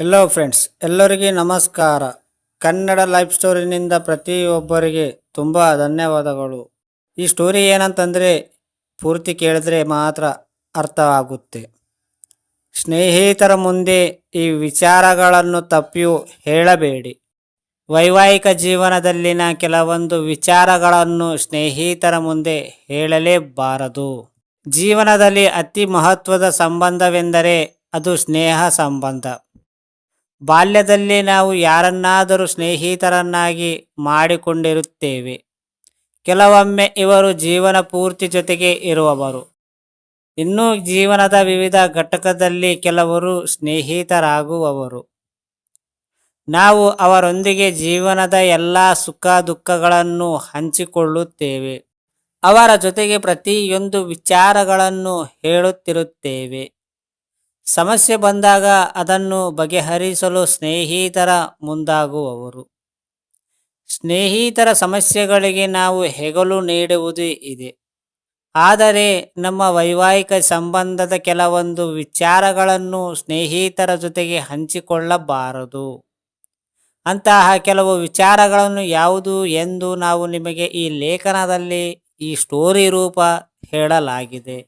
Hello friends ಎಲ್ಲರಿಗೆ ನಮಸ್ಕಾರ. Kannada life ಸ್ಟೋರಿನಿಂದ ಪ್ರತಿಯೊಬ್ಬರಿಗೆ ತುಂಬ ಧನ್ಯವಾದಗಳು. ಈ ಸ್ಟೋರಿ ಏನಂತಂದರೆ ಪೂರ್ತಿ ಕೇಳಿದ್ರೆ ಮಾತ್ರ ಅರ್ಥವಾಗುತ್ತೆ ಸ್ನೇಹಿತರ ಮುಂದೆ ಈ ವಿಚಾರಗಳನ್ನು ತಪ್ಪಿಯೂ ಹೇಳಬೇಡಿ. ವೈವಾಹಿಕ ಜೀವನದಲ್ಲಿನ ಕೆಲವೊಂದು ವಿಚಾರಗಳನ್ನು ಸ್ನೇಹಿತರ ಮುಂದೆ ಹೇಳಲೇಬಾರದು. ಜೀವನದಲ್ಲಿ ಅತಿ ಮಹತ್ವದ ಸಂಬಂಧವೆಂದರೆ ಅದು ಸ್ನೇಹ ಸಂಬಂಧ. ಬಾಲ್ಯದಲ್ಲಿ ನಾವು ಯಾರನ್ನಾದರೂ ಸ್ನೇಹಿತರನ್ನಾಗಿ ಮಾಡಿಕೊಂಡಿರುತ್ತೇವೆ. ಕೆಲವೊಮ್ಮೆ ಇವರು ಜೀವನ ಪೂರ್ತಿ ಜೊತೆಗೆ ಇರುವವರು. ಇನ್ನು ಜೀವನದ ವಿವಿಧ ಘಟಕದಲ್ಲಿ ಕೆಲವರು ಸ್ನೇಹಿತರಾಗುವವರು. ನಾವು ಅವರೊಂದಿಗೆ ಜೀವನದ ಎಲ್ಲ ಸುಖ ದುಃಖಗಳನ್ನು ಹಂಚಿಕೊಳ್ಳುತ್ತೇವೆ. ಅವರ ಜೊತೆಗೆ ಪ್ರತಿಯೊಂದು ವಿಚಾರಗಳನ್ನು ಹೇಳುತ್ತಿರುತ್ತೇವೆ. ಸಮಸ್ಯೆ ಬಂದಾಗ ಅದನ್ನು ಬಗೆಹರಿಸಲು ಸ್ನೇಹಿತರ ಮುಂದಾಗುವವರು. ಸ್ನೇಹಿತರ ಸಮಸ್ಯೆಗಳಿಗೆ ನಾವು ಹೆಗಲು ನೀಡುವುದು ಇದೆ. ಆದರೆ ನಮ್ಮ ವೈವಾಹಿಕ ಸಂಬಂಧದ ಕೆಲವೊಂದು ವಿಚಾರಗಳನ್ನು ಸ್ನೇಹಿತರ ಜೊತೆಗೆ ಹಂಚಿಕೊಳ್ಳಬಾರದು. ಅಂತಹ ಕೆಲವು ವಿಚಾರಗಳನ್ನು ಯಾವುದು ಎಂದು ನಾವು ನಿಮಗೆ ಈ ಲೇಖನದಲ್ಲಿ ಈ ಸ್ಟೋರಿ ರೂಪ ಹೇಳಲಾಗಿದೆ.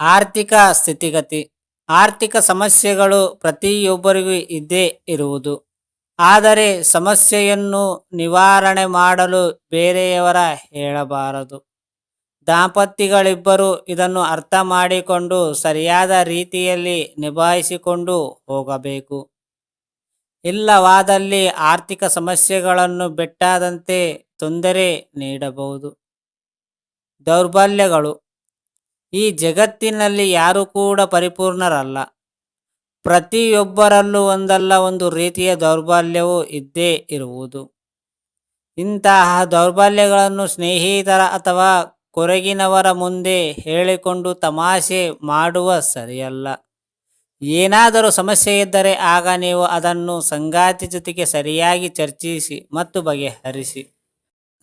ಆರ್ಥಿಕ ಸ್ಥಿತಿಗತಿ. ಆರ್ಥಿಕ ಸಮಸ್ಯೆಗಳು ಪ್ರತಿಯೊಬ್ಬರಿಗೂ ಇದ್ದೇ ಇರುವುದು. ಆದರೆ ಸಮಸ್ಯೆಯನ್ನು ನಿವಾರಣೆ ಮಾಡಲು ಬೇರೆಯವರ ಹೇಳಬಾರದು. ದಾಂಪತ್ಯಗಳಿಬ್ಬರು ಇದನ್ನು ಅರ್ಥ ಮಾಡಿಕೊಂಡು ಸರಿಯಾದ ರೀತಿಯಲ್ಲಿ ನಿಭಾಯಿಸಿಕೊಂಡು ಹೋಗಬೇಕು. ಇಲ್ಲವಾದಲ್ಲಿ ಆರ್ಥಿಕ ಸಮಸ್ಯೆಗಳನ್ನು ಬೆಟ್ಟಾದಂತೆ ತೊಂದರೆ ನೀಡಬಹುದು. ದೌರ್ಬಲ್ಯಗಳು ಈ ಜಗತ್ತಿನಲ್ಲಿ ಯಾರು ಕೂಡ ಪರಿಪೂರ್ಣರಲ್ಲ. ಪ್ರತಿಯೊಬ್ಬರಲ್ಲೂ ಒಂದಲ್ಲ ಒಂದು ರೀತಿಯ ದೌರ್ಬಲ್ಯವೂ ಇದ್ದೇ ಇರುವುದು. ಇಂತಹ ದೌರ್ಬಲ್ಯಗಳನ್ನು ಸ್ನೇಹಿತರ ಅಥವಾ ಕೊರಗಿನವರ ಮುಂದೆ ಹೇಳಿಕೊಂಡು ತಮಾಷೆ ಮಾಡುವ ಸರಿಯಲ್ಲ. ಏನಾದರೂ ಸಮಸ್ಯೆ ಇದ್ದರೆ ಆಗ ನೀವು ಅದನ್ನು ಸಂಗಾತಿ ಜೊತೆಗೆ ಸರಿಯಾಗಿ ಚರ್ಚಿಸಿ ಮತ್ತು ಬಗೆಹರಿಸಿ.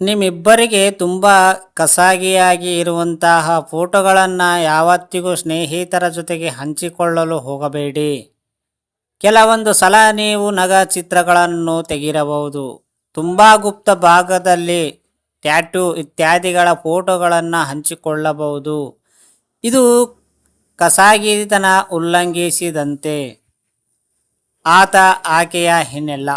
ನಿಮ್ಮಿಬ್ಬರಿಗೆ ತುಂಬ ಕಸಾಗಿಯಾಗಿ ಇರುವಂತಹ ಫೋಟೋಗಳನ್ನು ಯಾವತ್ತಿಗೂ ಸ್ನೇಹಿತರ ಜೊತೆಗೆ ಹಂಚಿಕೊಳ್ಳಲು ಹೋಗಬೇಡಿ. ಕೆಲವೊಂದು ಸಲ ನೀವು ನಗ ಚಿತ್ರಗಳನ್ನು ತೆಗಿರಬಹುದು ತುಂಬ ಗುಪ್ತ ಭಾಗದಲ್ಲಿ ಟ್ಯಾಟೂ ಇತ್ಯಾದಿಗಳ ಫೋಟೋಗಳನ್ನು ಹಂಚಿಕೊಳ್ಳಬಹುದು. ಇದು ಕಸಾಗಿತನ ಉಲ್ಲಂಘಿಸಿದಂತೆ. ಆತ ಆಕೆಯ ಹಿನ್ನೆಲ್ಲ.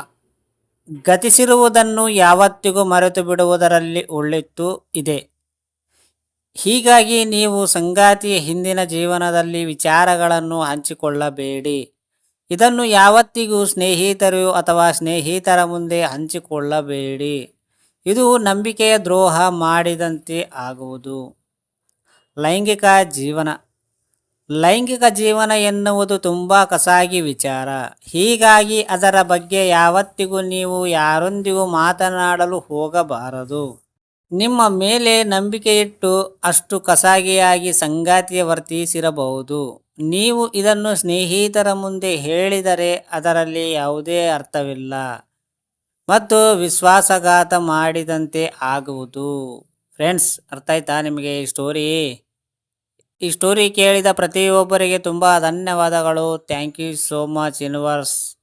ಗತಿಸಿರುವುದನ್ನು ಯಾವತ್ತಿಗೂ ಮರೆತು ಬಿಡುವುದರಲ್ಲಿ ಒಳಿತು ಇದೆ. ಹೀಗಾಗಿ ನೀವು ಸಂಗಾತಿಯ ಹಿಂದಿನ ಜೀವನದಲ್ಲಿ ವಿಚಾರಗಳನ್ನು ಹಂಚಿಕೊಳ್ಳಬೇಡಿ. ಇದನ್ನು ಯಾವತ್ತಿಗೂ ಸ್ನೇಹಿತರು ಅಥವಾ ಸ್ನೇಹಿತರ ಮುಂದೆ ಹಂಚಿಕೊಳ್ಳಬೇಡಿ. ಇದು ನಂಬಿಕೆಯ ದ್ರೋಹ ಮಾಡಿದಂತೆ ಆಗುವುದು. ಲೈಂಗಿಕ ಜೀವನ. ಲೈಂಗಿಕ ಜೀವನ ಎನ್ನುವುದು ತುಂಬ ಕಸಾಗಿ ವಿಚಾರ. ಹೀಗಾಗಿ ಅದರ ಬಗ್ಗೆ ಯಾವತ್ತಿಗೂ ನೀವು ಯಾರೊಂದಿಗೂ ಮಾತನಾಡಲು ಹೋಗಬಾರದು. ನಿಮ್ಮ ಮೇಲೆ ನಂಬಿಕೆ ಇಟ್ಟು ಅಷ್ಟು ಕಸಾಗಿಯಾಗಿ ಸಂಗಾತಿಯ ವರ್ತಿಸಿರಬಹುದು. ನೀವು ಇದನ್ನು ಸ್ನೇಹಿತರ ಮುಂದೆ ಹೇಳಿದರೆ ಅದರಲ್ಲಿ ಯಾವುದೇ ಅರ್ಥವಿಲ್ಲ. ಮತ್ತು ವಿಶ್ವಾಸಘಾತ ಮಾಡಿದಂತೆ ಆಗುವುದು. ಫ್ರೆಂಡ್ಸ್ ಅರ್ಥ ಆಯ್ತಾ ನಿಮಗೆ ಈ ಸ್ಟೋರಿ? ಈ ಸ್ಟೋರಿ ಕೇಳಿದ ಪ್ರತಿಯೊಬ್ಬರಿಗೆ ತುಂಬ ಧನ್ಯವಾದಗಳು. Thank you so much universe